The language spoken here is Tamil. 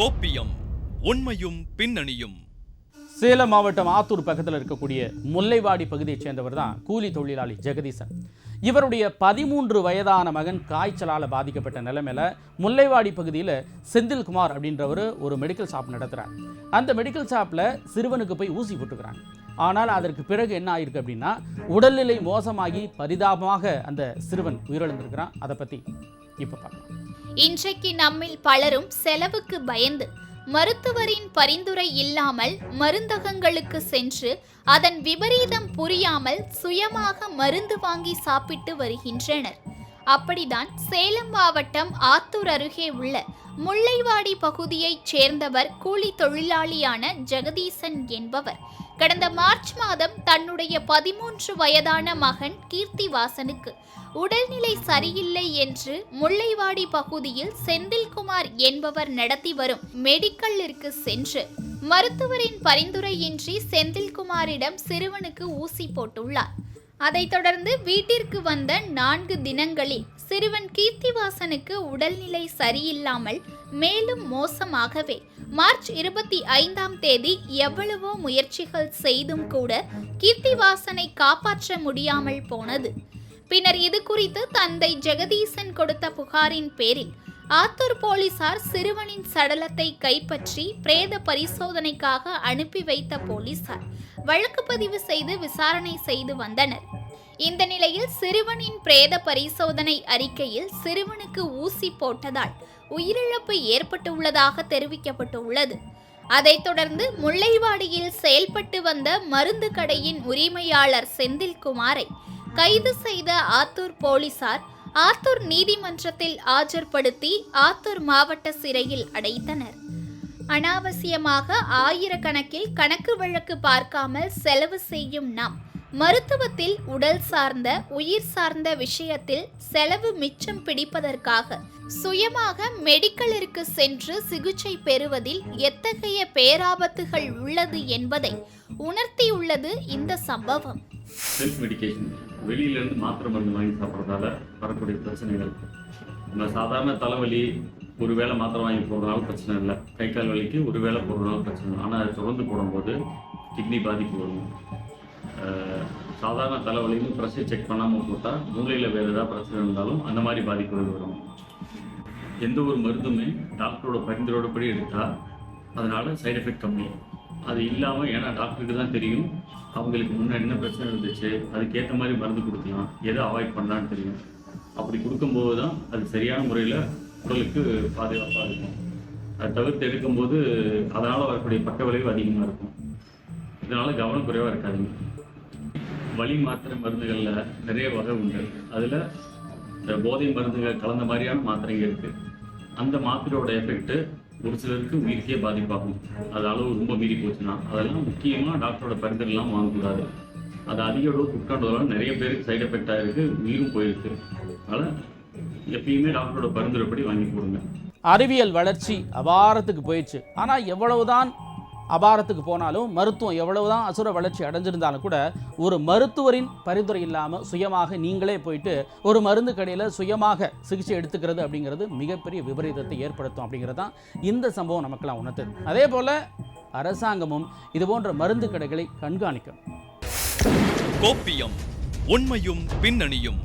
கோப்பியம் உண்மையும் பின்னணியும். சேலம் மாவட்டம் ஆத்தூர் பக்கத்தில் இருக்கக்கூடிய முல்லைவாடி பகுதியைச் சேர்ந்தவர் தான் கூலி தொழிலாளி ஜெகதீசன். இவருடைய பதிமூன்று வயதான மகன் காய்ச்சலால் பாதிக்கப்பட்ட நிலைமையில் முல்லைவாடி பகுதியில் செந்தில்குமார் அப்படின்றவர் ஒரு மெடிக்கல் ஷாப் நடத்துகிறார் அந்த மெடிக்கல் ஷாப்பில் சிறுவனுக்கு போய் ஊசி போட்டுக்கிறாங்க. ஆனால் அதற்கு பிறகு என்ன ஆயிருக்கு அப்படின்னா உடல்நிலை மோசமாகி பரிதாபமாக அந்த சிறுவன் உயிரிழந்திருக்கிறான். அதை பற்றி இப்போ பார்க்கலாம். இன்றைக்கு நம்மில் பலரும் செலவுக்கு பயந்து மருத்துவரின் பரிந்துரை இல்லாமல் மருந்தகங்களுக்கு சென்று அதன் விபரீதம் புரியாமல் சுயமாக மருந்து வாங்கி சாப்பிட்டு வருகின்றனர். அப்படிதான் சேலம் மாவட்டம் ஆத்தூர் அருகே உள்ள முல்லைவாடி பகுதியைச் சேர்ந்தவர் கூலி தொழிலாளியான ஜெகதீசன் என்பவர் கடந்த மார்ச் மாதம் தன்னுடைய பதிமூன்று வயதான மகன் கீர்த்திவாசனுக்கு உடல்நிலை சரியில்லை என்று முல்லைவாடி பகுதியில் செந்தில்குமார் என்பவர் நடத்தி வரும் மெடிக்கல்லிற்கு சென்று மருத்துவரின் பரிந்துரையின்றி செந்தில்குமாரிடம் சிறுவனுக்கு ஊசி போட்டுள்ளார். அதைத் தொடர்ந்து வீட்டிற்கு வந்த நான்கு தினங்களில் சிறுவன் கீர்த்திவாசனுக்கு உடல்நிலை சரியில்லாமல் மேலும் மோசமாகவே மார்ச் இருபத்தி ஐந்தாம் தேதி எவ்வளவோ முயற்சிகள் செய்தும் கூட கீர்த்திவாசனை காப்பாற்ற முடியாமல் போனது. பின்னர் இது குறித்து தந்தை ஜெகதீசன் கொடுத்த புகாரின் பேரில் ஆத்தூர் போலீசார் சிறுவனின் சடலத்தை கைப்பற்றி பிரேத பரிசோதனைக்காக அனுப்பி வைத்த போலீசார் வழக்கு பதிவு செய்து விசாரணை செய்து வந்தனர். இந்த நிலையில் சிறுவனின் பிரேத பரிசோதனை அறிக்கையில் சிறுவனுக்கு ஊசி போட்டதால் உயிரிழப்பு ஏற்பட்டுள்ளதாக தெரிவிக்கப்பட்டுள்ளது. அதைத் தொடர்ந்து முல்லைவாடியில் செயல்பட்டு வந்த மருந்து கடையின் உரிமையாளர் செந்தில்குமாரை கைது செய்த ஆத்தூர் போலீசார் ஆத்தூர் நீதிமன்றத்தில் ஆஜர்படுத்தி ஆத்தூர் மாவட்ட சிறையில் அடைத்தனர். அனாவசியமாக ஆயிரக்கணக்கில் கணக்கு வழக்கு பார்க்காமல் செலவு செய்யும் நாம் மருத்துவத்தில் உடல் சார்ந்த உயிர் சார்ந்த விஷயத்தில் செலவு மிச்சம் பிடிப்பதற்காக சுயமாக மெடிக்கலிற்கு சென்று சிகிச்சை பெறுவதில் எத்தகைய பேராபத்துகள் உள்ளது என்பதை உணர்த்தியுள்ளது இந்த சம்பவம். செல்ஃப் வெளியிலேருந்து மாத்திரை மருந்து வாங்கி சாப்பிட்றதால வரக்கூடிய பிரச்சனைகள். நம்ம சாதாரண தலைவலி ஒரு வேளை மாத்திரை வாங்கி போடுறதுனால பிரச்சனை இல்லை. கை கால் வலிக்கு ஒரு வேளை போடுறதுனால பிரச்சனை இல்லை. ஆனால் அது தொடர்ந்து போடும்போது கிட்னி பாதிப்பு வரும். சாதாரண தலைவலியும் ப்ரெஷர் செக் பண்ணாமல் போட்டால் மூளையில் வேறு ஏதாவது பிரச்சனை இருந்தாலும் அந்த மாதிரி பாதிப்புகள் வரும். எந்த ஒரு மருந்துமே டாக்டரோட பரிந்துரைப்படி எடுத்தால் அதனால் சைடு எஃபெக்ட் கம்மி. அது இல்லாமல் ஏன்னா டாக்டருக்கு தான் தெரியும். அவங்களுக்கு முன்னாடி என்ன பிரச்சனை இருந்துச்சு அதுக்கேற்ற மாதிரி மருந்து கொடுக்கலாம் எதை அவாய்ட் பண்ணலான்னு தெரியும். அப்படி கொடுக்கும்போது தான் அது சரியான முறையில் உடலுக்கு பாதுகாப்பாக இருக்கும். அதை தவிர்த்து எடுக்கும்போது அதனால் வரக்கூடிய பக்க விளைவு அதிகமாக இருக்கும். இதனால் கவனம் குறைவாக இருக்காதுங்க. வலி மாத்திரை மருந்துகளில் நிறைய வகை உண்டு. அதில் இந்த போதை மருந்துகள் கலந்த மாதிரியான மாத்திரைங்க இருக்குது அந்த மாத்திரையோட எஃபெக்ட்டு ஒரு சிலருக்கு உயிருக்கே பாதிப்பாகும். அது அளவு ரொம்ப மீறி போச்சுன்னா அதெல்லாம் முக்கியமாக டாக்டரோட பரிந்துரைலாம் வாங்கக்கூடாது. அது அதிக அளவு உட்காண்டதால நிறைய பேருக்கு சைடு எஃபெக்ட் ஆகிருக்கு உயிரும் போயிருக்கு. அதனால் எப்பயுமே டாக்டரோட பரிந்துரைப்படி வாங்கி கொடுங்க. அறிவியல் வளர்ச்சி அபாரத்துக்கு போயிடுச்சு. ஆனால் எவ்வளவுதான் அபாரத்துக்கு போனாலும் மருத்துவம் எவ்வளவுதான் அசுர வளர்ச்சி அடைஞ்சிருந்தாலும் கூட ஒரு மருத்துவரின் பரிந்துரை இல்லாமல் சுயமாக நீங்களே போயிட்டு ஒரு மருந்து கடையில் சுயமாக சிகிச்சை எடுத்துக்கிறது அப்படிங்கிறது மிகப்பெரிய விபரீதத்தை ஏற்படுத்தும் அப்படிங்கிறது தான் இந்த சம்பவம் நமக்கெல்லாம் உணர்த்தது. அதே போல் அரசாங்கமும் இது போன்ற மருந்து கடைகளை கண்காணிக்கணும் கோப்பியம் உண்மையும் பின்னணியும்.